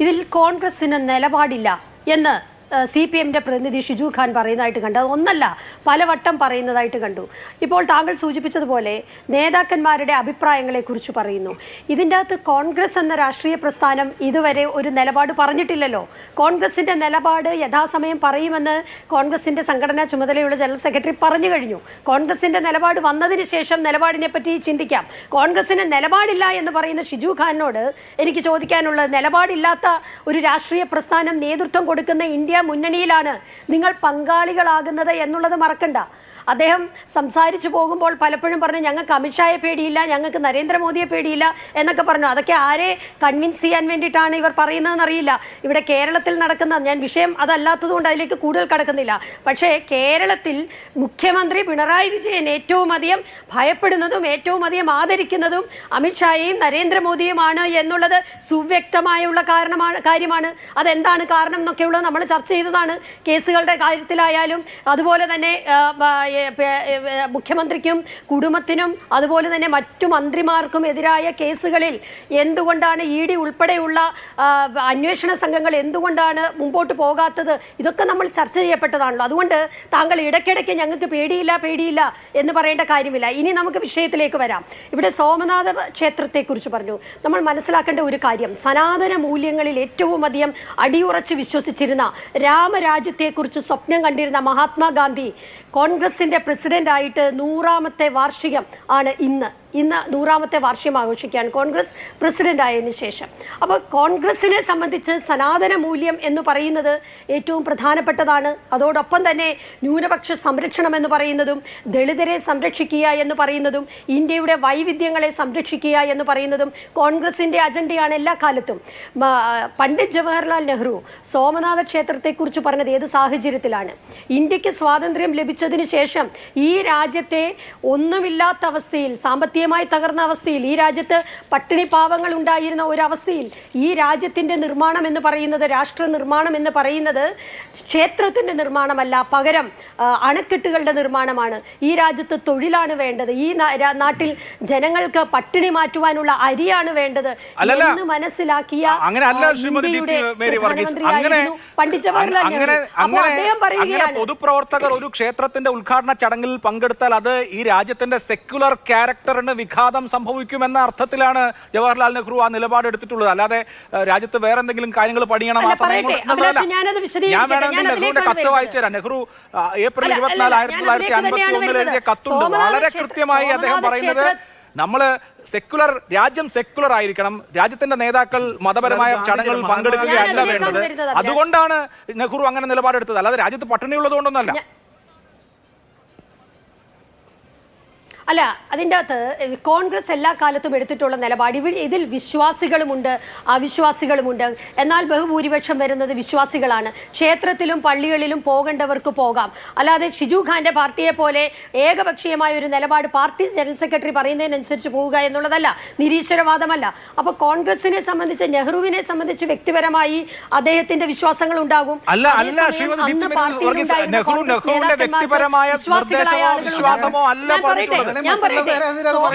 ഇതിൽ കോൺഗ്രസിന് നിലപാടില്ല എന്ന് സി പി എമ്മിന്റെ പ്രതിനിധി ഷിജു ഖാൻ പറയുന്നതായിട്ട് കണ്ടു. ഒന്നല്ല പലവട്ടം പറയുന്നതായിട്ട് കണ്ടു. ഇപ്പോൾ താങ്കൾ സൂചിപ്പിച്ചതുപോലെ നേതാക്കന്മാരുടെ അഭിപ്രായങ്ങളെക്കുറിച്ച് പറയുന്നു. ഇതിന്റെ അകത്ത് കോൺഗ്രസ് എന്ന രാഷ്ട്രീയ പ്രസ്ഥാനം ഇതുവരെ ഒരു നിലപാട് പറഞ്ഞിട്ടില്ലല്ലോ. കോൺഗ്രസിന്റെ നിലപാട് യഥാസമയം പറയുമെന്ന് കോൺഗ്രസിന്റെ സംഘടനാ ചുമതലയുള്ള ജനറൽ സെക്രട്ടറി പറഞ്ഞു കഴിഞ്ഞു. കോൺഗ്രസിന്റെ നിലപാട് വന്നതിന് ശേഷം നിലപാടിനെ പറ്റി ചിന്തിക്കാം. കോൺഗ്രസിന് നിലപാടില്ല എന്ന് പറയുന്ന ഷിജു ഖാനോട് എനിക്ക് ചോദിക്കാനുള്ളത് നിലപാടില്ലാത്ത ഒരു രാഷ്ട്രീയ പ്രസ്ഥാനം നേതൃത്വം കൊടുക്കുന്ന ഇന്ത്യ മുന്നണിയിലാണ്. നിങ്ങൾ പങ്കാളികളാകുന്നത് എന്നുള്ളത് മറക്കണ്ട. അദ്ദേഹം സംസാരിച്ചു പോകുമ്പോൾ പലപ്പോഴും പറഞ്ഞു ഞങ്ങൾക്ക് അമിത്ഷായെ പേടിയില്ല ഞങ്ങൾക്ക് നരേന്ദ്രമോദിയെ പേടിയില്ല എന്നൊക്കെ പറഞ്ഞു. അതൊക്കെ ആരെ കൺവിൻസ് ചെയ്യാൻ വേണ്ടിയിട്ടാണ് ഇവർ പറയുന്നതെന്ന് അറിയില്ല ഇവിടെ കേരളത്തിൽ നടക്കുന്ന ഞാൻ വിഷയം അതല്ലാത്തതുകൊണ്ട് അതിലേക്ക് കൂടുതൽ കടക്കുന്നില്ല. പക്ഷേ കേരളത്തിൽ മുഖ്യമന്ത്രി പിണറായി വിജയൻ ഏറ്റവും അധികം ഭയപ്പെടുന്നതും ഏറ്റവും അധികം ആദരിക്കുന്നതും അമിത്ഷായെയും നരേന്ദ്രമോദിയുമാണ് എന്നുള്ളത് സുവ്യക്തമായുള്ള കാരണമാണ് കാര്യമാണ്. അതെന്താണ് കാരണം എന്നൊക്കെയുള്ളത് നമ്മൾ ചർച്ച ചെയ്തതാണ് കേസുകളുടെ കാര്യത്തിലായാലും. അതുപോലെ തന്നെ മുഖ്യമന്ത്രിക്കും കുടുംബത്തിനും അതുപോലെ തന്നെ മറ്റു മന്ത്രിമാർക്കും എതിരായ കേസുകളിൽ എന്തുകൊണ്ടാണ് ഇ ഡി ഉൾപ്പെടെയുള്ള അന്വേഷണ സംഘങ്ങൾ എന്തുകൊണ്ടാണ് മുമ്പോട്ട് പോകാത്തത്? ഇതൊക്കെ നമ്മൾ ചർച്ച ചെയ്യപ്പെട്ടതാണല്ലോ. അതുകൊണ്ട് താങ്കൾ ഇടയ്ക്കിടയ്ക്ക് ഞങ്ങൾക്ക് പേടിയില്ല പേടിയില്ല എന്ന് പറയേണ്ട കാര്യമില്ല. ഇനി നമുക്ക് വിഷയത്തിലേക്ക് വരാം. ഇവിടെ സോമനാഥ ക്ഷേത്രത്തെക്കുറിച്ച് പറഞ്ഞു. നമ്മൾ മനസ്സിലാക്കേണ്ട ഒരു കാര്യം സനാതന മൂല്യങ്ങളിൽ ഏറ്റവും അധികം അടിയുറച്ച് വിശ്വസിച്ചിരുന്ന രാമരാജ്യത്തെക്കുറിച്ച് സ്വപ്നം കണ്ടിരുന്ന മഹാത്മാഗാന്ധി കോൺഗ്രസിന്റെ പ്രസിഡന്റായിട്ട് നൂറാമത്തെ വാർഷികം ആണ് ഇന്ന്. ഇന്ന് നൂറാമത്തെ വാർഷികം ആഘോഷിക്കുകയാണ് കോൺഗ്രസ് പ്രസിഡന്റ് ആയതിനു ശേഷം. അപ്പോൾ കോൺഗ്രസിനെ സംബന്ധിച്ച് സനാതന മൂല്യം എന്ന് പറയുന്നത് ഏറ്റവും പ്രധാനപ്പെട്ടതാണ്. അതോടൊപ്പം തന്നെ ന്യൂനപക്ഷ സംരക്ഷണം എന്ന് പറയുന്നതും ദളിതരെ സംരക്ഷിക്കുക എന്ന് പറയുന്നതും ഇന്ത്യയുടെ വൈവിധ്യങ്ങളെ സംരക്ഷിക്കുക എന്ന് പറയുന്നതും കോൺഗ്രസിന്റെ അജണ്ടയാണ് എല്ലാ കാലത്തും. പണ്ഡിറ്റ് ജവഹർലാൽ നെഹ്റു സോമനാഥ ക്ഷേത്രത്തെക്കുറിച്ച് പറഞ്ഞത് ഏത് സാഹചര്യത്തിലാണ്? ഇന്ത്യയ്ക്ക് സ്വാതന്ത്ര്യം ലഭിച്ചതിന് ശേഷം ഈ രാജ്യത്തെ ഒന്നുമില്ലാത്ത അവസ്ഥയിൽ സാമ്പത്തികമായി തകർന്ന അവസ്ഥയിൽ ഈ രാജ്യത്ത് പട്ടിണി പാവങ്ങൾ ഉണ്ടായിരുന്ന ഒരവസ്ഥയിൽ ഈ രാജ്യത്തിന്റെ നിർമ്മാണം എന്ന് പറയുന്നത് രാഷ്ട്ര നിർമ്മാണം എന്ന് പറയുന്നത് ക്ഷേത്രത്തിന്റെ നിർമ്മാണമല്ല പകരം അണക്കെട്ടുകളുടെ നിർമ്മാണമാണ്. ഈ രാജ്യത്ത് തൊഴിലാണ് വേണ്ടത്. ഈ നാട്ടിൽ ജനങ്ങൾക്ക് പട്ടിണി മാറ്റുവാനുള്ള അരിയാണ് വേണ്ടത് എന്ന് മനസ്സിലാക്കിയ പ്രധാനമന്ത്രിയായിരുന്നു പണ്ഡിറ്റ് ജവഹർലാൽ നെഹ്റു. അപ്പോൾ അദ്ദേഹം പറയുകയാണ് പൊതുപ്രവർത്തകർ ഒരു ക്ഷേത്രത്തിന്റെ ഉദ്ഘാടന ചടങ്ങിൽ പങ്കെടുത്താൽ അത് ഈ രാജ്യത്തിന്റെ സെക്യുലർ ക്യാരക്ടറിന് വിഘാതം സംഭവിക്കുമെന്ന അർത്ഥത്തിലാണ് ജവഹർലാൽ നെഹ്റു ആ നിലപാട് എടുത്തിട്ടുള്ളത്. അല്ലാതെ രാജ്യത്ത് വേറെ എന്തെങ്കിലും കാര്യങ്ങൾ പണിയണം ആ സമയം ഞാൻ. വേണമെങ്കിൽ ഞാൻ നെഹ്റുവിന്റെ കത്ത്. വായിച്ചു തരാം നെഹ്റു ഏപ്രിൽ ഇരുപത്തിനാല് ആയിരത്തി തൊള്ളായിരത്തി അൻപത്തി ഒന്നിൽ എഴുതിയ കത്തുണ്ട്. വളരെ കൃത്യമായി അദ്ദേഹം പറയുന്നത് നമ്മൾ നമ്മൾ സെക്കുലർ രാജ്യം സെക്യുലർ ആയിരിക്കണം. രാജ്യത്തിന്റെ നേതാക്കൾ മതപരമായ ചടങ്ങുകൾ ചടങ്ങുകളിൽ പങ്കെടുക്കുകയല്ല വേണ്ടത്. അതുകൊണ്ടാണ് നെഹ്റു അങ്ങനെ നിലപാടെടുത്തത്. അല്ലാതെ രാജ്യത്ത് പട്ടിണി ഉള്ളതുകൊണ്ടൊന്നല്ല അല്ല അതിന്റെ അകത്ത് കോൺഗ്രസ് എല്ലാ കാലത്തും എടുത്തിട്ടുള്ള നിലപാട് ഇവിടെ ഇതിൽ വിശ്വാസികളുമുണ്ട് അവിശ്വാസികളുമുണ്ട്. എന്നാൽ ബഹുഭൂരിപക്ഷം വരുന്നത് വിശ്വാസികളാണ്. ക്ഷേത്രത്തിലും പള്ളികളിലും പോകേണ്ടവർക്ക് പോകാം. അല്ലാതെ ഷിജു ഖാന്റെ പാർട്ടിയെ പോലെ ഏകപക്ഷീയമായ ഒരു നിലപാട് പാർട്ടി ജനറൽ സെക്രട്ടറി പറയുന്നതിനനുസരിച്ച് പോവുക എന്നുള്ളതല്ല നിരീശ്വരവാദമല്ല. അപ്പോൾ കോൺഗ്രസിനെ സംബന്ധിച്ച് നെഹ്റുവിനെ സംബന്ധിച്ച് വ്യക്തിപരമായി അദ്ദേഹത്തിന്റെ വിശ്വാസങ്ങൾ ഉണ്ടാകും. അന്ന് കോൺഗ്രസ് നേതാക്കന്മാർക്ക് വിശ്വാസികളായ ആളുകൾ ഞാൻ പറയട്ടെ,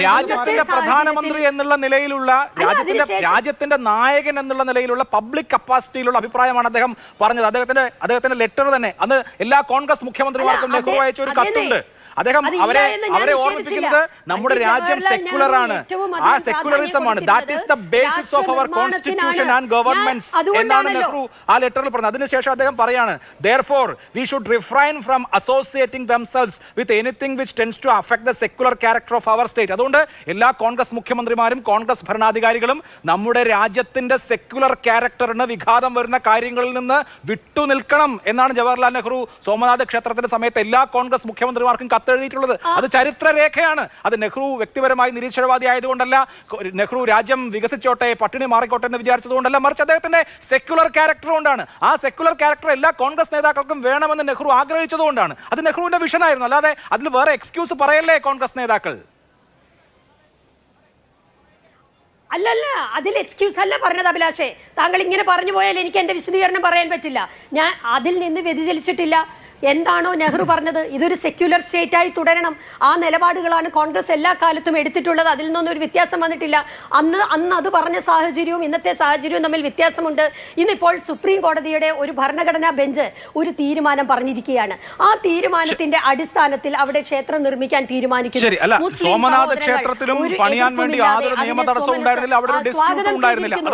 രാജ്യത്തിന്റെ പ്രധാനമന്ത്രി എന്നുള്ള നിലയിലുള്ള രാജ്യത്തിന്റെ രാജ്യത്തിന്റെ നായകൻ എന്നുള്ള നിലയിലുള്ള പബ്ലിക് കപ്പാസിറ്റിയിലുള്ള അഭിപ്രായമാണ് അദ്ദേഹം പറഞ്ഞത്. അദ്ദേഹത്തിന്റെ അദ്ദേഹത്തിന്റെ ലെറ്റർ തന്നെ. അന്ന് എല്ലാ കോൺഗ്രസ് മുഖ്യമന്ത്രിമാർക്കും നെഹ്റു അയച്ച ഒരു കത്തുണ്ട്. അദ്ദേഹം അവരെ അവരെ ഓർമ്മിപ്പിക്കുന്നത് നമ്മുടെ രാജ്യം സെക്യുലർ ആണ്. ആ സെക്യുലറിസം ആണ്. That is the basis of our constitution and government. എന്നാണ് നെഹ്റു ആ ലെറ്ററിൽ പറഞ്ഞത്. അതിനുശേഷം അദ്ദേഹം പറയാണ് therefore we should refrain from associating themselves with anything which tends to affect the secular character of our state അതുകൊണ്ട് എല്ലാ കോൺഗ്രസ് മുഖ്യമന്ത്രിമാരും കോൺഗ്രസ് ഭരണാധികാരികളും നമ്മുടെ രാജ്യത്തിന്റെ സെക്യുലർ ക്യാരക്ടറിന് വിഘാതം വരുന്ന കാര്യങ്ങളിൽ നിന്ന് വിട്ടുനിൽക്കണം എന്നാണ് ജവഹർലാൽ നെഹ്റു സോമനാഥ് ക്ഷേത്രത്തിന്റെ സമയത്ത് എല്ലാ കോൺഗ്രസ് മുഖ്യമന്ത്രിമാർക്കും കത്തെഴുതിയിട്ടുള്ളത് അത് ചരിത്രരേഖയാണ്. അത് നെഹ്റു വ്യക്തിപരമായി നിരീക്ഷണവാദി ആയതുകൊണ്ടല്ല നെഹ്റു രാജ്യം വികസിച്ചോട്ടെ പട്ടിണി മാറിക്കോട്ടെ എന്ന് വിചാരിച്ചതുകൊണ്ടല്ല മറിച്ച് അദ്ദേഹത്തിന്റെ സെക്യുലർ ക്യാരക്ടർ കൊണ്ടാണ്. ആ സെക്യുലർ ക്യാരക്ടർ എല്ലാ കോൺഗ്രസ് നേതാക്കൾക്കും വേണമെന്ന് നെഹ്റു ആഗ്രഹിച്ചതുകൊണ്ടാണ്. അത് നെഹ്റുവിന്റെ വിഷൻ ആയിരുന്നു. അല്ലാതെ അതിൽ വേറെ എക്സ്ക്യൂസ് പറയല്ലേ കോൺഗ്രസ് നേതാക്കൾ? അല്ലല്ല അതിൽ എക്സ്ക്യൂസ് അല്ല പറഞ്ഞത് അഭിലാഷേ. താങ്കൾ ഇങ്ങനെ പറഞ്ഞു പോയാൽ എനിക്ക് എന്റെ വിശദീകരണം പറയാൻ പറ്റില്ല. ഞാൻ അതിൽ നിന്ന് വ്യതിചലിച്ചിട്ടില്ല. എന്താണോ നെഹ്റു പറഞ്ഞത്? ഇതൊരു സെക്യുലർ സ്റ്റേറ്റ് ആയി തുടരണം. ആ നിലപാടുകളാണ് കോൺഗ്രസ് എല്ലാ കാലത്തും എടുത്തിട്ടുള്ളത്. അതിൽ നിന്നൊന്നും ഒരു വ്യത്യാസം വന്നിട്ടില്ല. അന്ന് അന്ന് അത് പറഞ്ഞ സാഹചര്യവും ഇന്നത്തെ സാഹചര്യവും തമ്മിൽ വ്യത്യാസമുണ്ട്. ഇന്നിപ്പോൾ സുപ്രീം കോടതിയുടെ ഒരു ഭരണഘടനാ ബെഞ്ച് ഒരു തീരുമാനം പറഞ്ഞിരിക്കുകയാണ്. ആ തീരുമാനത്തിന്റെ അടിസ്ഥാനത്തിൽ അവിടെ ക്ഷേത്രം നിർമ്മിക്കാൻ തീരുമാനിക്കുന്നു. മുസ്ലിം ക്ഷേത്രത്തിലും പണിയാൻ വേണ്ടി യാതൊരു നിയമ തടസ്സവും ഉണ്ടായിരുന്നില്ല, അവിടെ ഒരു ഉണ്ടായിരുന്നില്ല.